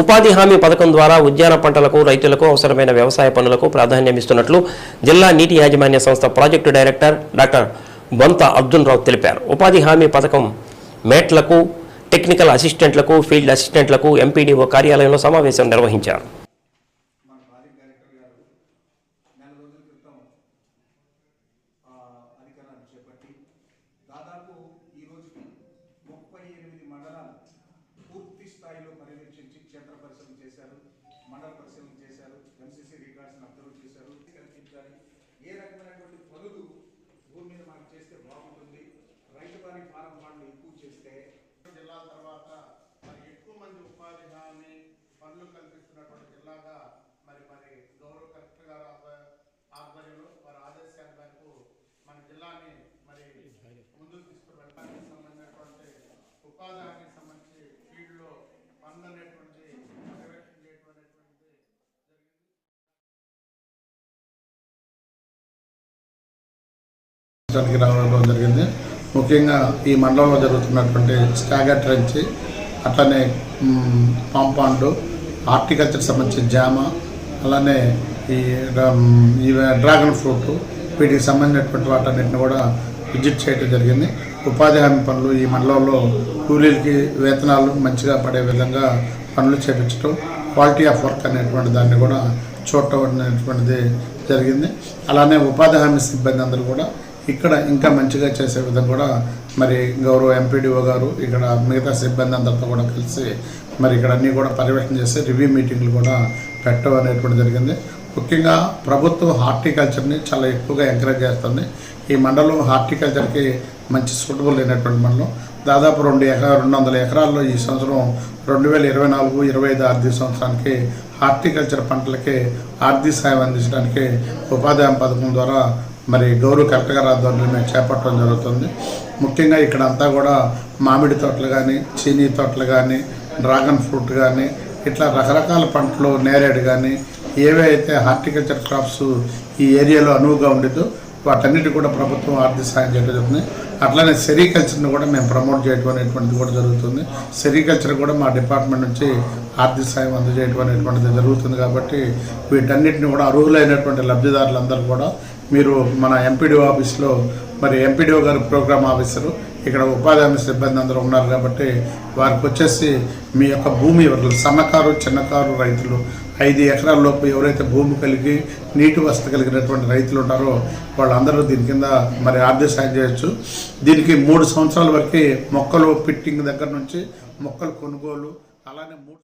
ఉపాధి హామీ పథకం ద్వారా ఉద్యాన పంటలకు రైతులకు అవసరమైన వ్యవసాయ పనులకు ప్రాధాన్యమిస్తున్నట్లు జిల్లా నీటి యాజమాన్య సంస్థ ప్రాజెక్టు డైరెక్టర్ డాక్టర్ బొంత అబ్దుల్ రావు తెలిపారు. ఉపాధి హామీ పథకం మేట్లకు టెక్నికల్ అసిస్టెంట్లకు ఫీల్డ్ అసిస్టెంట్లకు ఎంపీడీఓ కార్యాలయంలో సమావేశం నిర్వహించారు. చేపట్టి దాదాపు ఈ రోజుకి ముప్పై ఎనిమిది మండలాలు క్షేత్ర పరిశీలన చేశారు మండల పరిశీలన చేశారు ఎంసీసీ రికార్డ్స్ అబ్జర్వ్ చేశారు కల్పించాలి ఏ రకమైనటువంటి పనులు భూమి మీద మనకు చేస్తే బాగుంటుంది? రైతు వారి ఫారం వాళ్ళు ఎక్కువ చేస్తే? జిల్లాల తర్వాత మరి ఎక్కువ మంది ఉపాధి హామీ పనులు కల్పిస్తున్నటువంటి జిల్లాగా మరి మరి గౌరవ కలెక్టర్ గారు ఆధ్వర్యంలో వారి ఆదేశాల మేరకు మన జిల్లాని మరి ముందుకు తీసుకువెళ్ళడానికి సంబంధించినటువంటి ఉపాధి హామీకి సంబంధించి ఫీల్డ్లో పనులు అనేటువంటి పర్యవేక్షణ చేయడం అనేటువంటిది జరిగింది రాష్ట్రానికి రావడం జరిగింది. ముఖ్యంగా ఈ మండలంలో జరుగుతున్నటువంటి స్టాగర్ ట్రెంచ్ అట్లనే మ్, పాంపాండు హార్టికల్చర్ సంబంధించిన జామ అలానే ఈ ఈ డ్రాగన్ ఫ్రూట్ వీటికి సంబంధించినటువంటి వాటన్నిటిని కూడా విజిట్ చేయడం జరిగింది. ఉపాధి హామీ పనులు ఈ మండలంలో కూలీలకి వేతనాలు మంచిగా పడే విధంగా పనులు చేపించడం క్వాలిటీ ఆఫ్ వర్క్ అనేటువంటి దాన్ని కూడా చూడటం అనేటువంటిది జరిగింది. అలానే ఉపాధి హామీ సిబ్బంది అందరూ కూడా ఇక్కడ ఇంకా మంచిగా చేసే విధంగా కూడా మరి గౌరవ ఎంపీడీఓ గారు ఇక్కడ మిగతా సిబ్బంది అందరితో కూడా కలిసి మరి ఇక్కడ అన్నీ కూడా పర్యవేక్షణ చేసి రివ్యూ మీటింగ్లు కూడా పెట్టడం అనేటువంటి జరిగింది. ముఖ్యంగా ప్రభుత్వం హార్టికల్చర్ని చాలా ఎక్కువగా ఎంకరేజ్ చేస్తుంది. ఈ మండలం హార్టికల్చర్కి మంచి సూటబుల్ అయినటువంటి మండలం. దాదాపు రెండు ఎకరా రెండు వందల ఎకరాల్లో ఈ సంవత్సరం రెండు వేల ఇరవై నాలుగు ఇరవై ఐదు ఆర్థిక సంవత్సరానికి హార్టికల్చర్ పంటలకి ఆర్థిక సాయం అందించడానికి ఉపాధి హామీ పథకం ద్వారా మరి గౌరవ కలెక్టర్ గారి ఆధ్వర్యంలో మేము చేపట్టడం జరుగుతుంది. ముఖ్యంగా ఇక్కడ అంతా కూడా మామిడి తోటలు కానీ చీనీ తోటలు కానీ డ్రాగన్ ఫ్రూట్ కానీ ఇట్లా రకరకాల పంటలు నేరేడు కానీ ఏవైతే హార్టికల్చర్ క్రాప్స్ ఈ ఏరియాలో అనువుగా ఉండేదో వాటన్నిటి కూడా ప్రభుత్వం ఆర్థిక సాయం చేయడం జరుగుతుంది. అట్లానే సెరికల్చర్ని కూడా మేము ప్రమోట్ చేయడం అనేటువంటిది కూడా జరుగుతుంది. సెరికల్చర్ కూడా మా డిపార్ట్మెంట్ నుంచి ఆర్థిక సాయం అందజేయడం అనేటువంటిది జరుగుతుంది కాబట్టి వీటన్నిటిని కూడా అర్హులైనటువంటి లబ్ధిదారులందరూ కూడా మీరు మన ఎంపీడీఓ ఆఫీస్లో మరి ఎంపీడీఓ గారు ప్రోగ్రామ్ ఆఫీసరు ఇక్కడ ఉపాధి హామీ సిబ్బంది అందరూ ఉన్నారు కాబట్టి వారికి వచ్చేసి మీ యొక్క భూమి ఎవరు? సన్నకారు చిన్నకారు రైతులు. ఐదు ఎకరాల లోపు ఎవరైతే భూమి కలిగి నీటి వసతి కలిగినటువంటి రైతులు ఉంటారో వాళ్ళందరూ దీని కింద మరి ఆర్థిక సాయం చేయొచ్చు. దీనికి మూడు సంవత్సరాల వరకు మొక్కలు పిట్టింగ్ దగ్గర నుంచి మొక్కలు కొనుగోలు అలానే మూడు